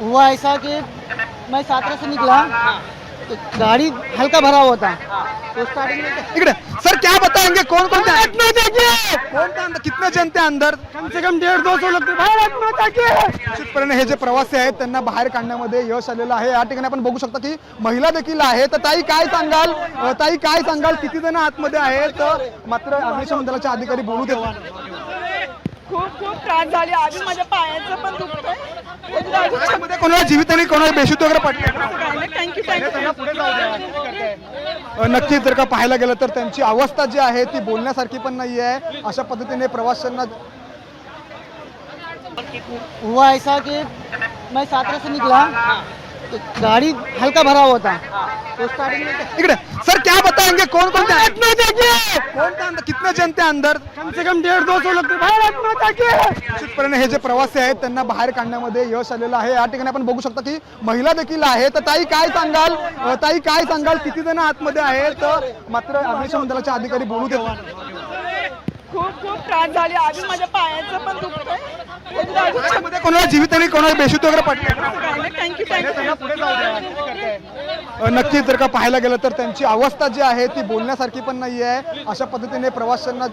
हुआ ऐसा कि मैं सातरा से निकला तो गाड़ी हल्का भरा हुआ था। तो स्टार्टिंग में इकडे सर क्या बताएंगे? कौन कौन कौन था अंदर कितने थे अंदर? कम से कम डेढ़ दो सौ किए निश्चितपणे हे जे प्रवासी आहेत त्यांना बाहेर काढण्यामध्ये यश आलेलं आहे. या ठिकाणी आपण बघू शकता की महिला देखील आहे तर ताई काय सांगाल? अ, ताई काय सांगाल? किती जण आतमध्ये आहेत? मात्र अग्निशमन दलाचे अधिकारी बोलू देतात खूप खूप त्रास झाले. आधी माझ्या पायाचं पण दुखतंय. कोणाला जीवित आणि कोणाला बेशुद्ध वगैरे पडले थँक्यू थँक्यू अ, नक्कीच जर का पाहायला गेलं तर त्यांची अवस्था जी आहे ती बोलण्यासारखी पण नाही आहे अशा पद्धतीने प्रवाशांना हुआ ऐसा कि मैं सातरा से निकला तो गाड़ी हल्का भरा हुआ था। तो स्टार्टिंग में इकडे. सर क्या बताएंगे? कौन कौन था अंदर कितने जन थे अंदर कम से कम डेढ़ दो सौ किए निश्चितपणे हे जे प्रवासी आहेत त्यांना बाहेर काढण्यामध्ये यश आलेलं आहे. या ठिकाणी आपण बघू शकता की महिला देखील आहे. तर ताई काय सांगाल? अ, ताई काय सांगाल? किती जण आतमध्ये आहेत? मात्र अग्निशमन दलाचे अधिकारी बोलू देतात खूप खूप त्रास झाले. आधी माझ्या पायाचं पण दुखतंय. कोणाला जीवित आणि कोणाला बेशुद्ध वगैरे पडले? थँक्यू थँक्यू नक्कीच जर का पाहायला गेलं तर त्यांची अवस्था जी आहे ती बोलण्यासारखी पण नाही आहे अशा पद्धतीने प्रवाशांना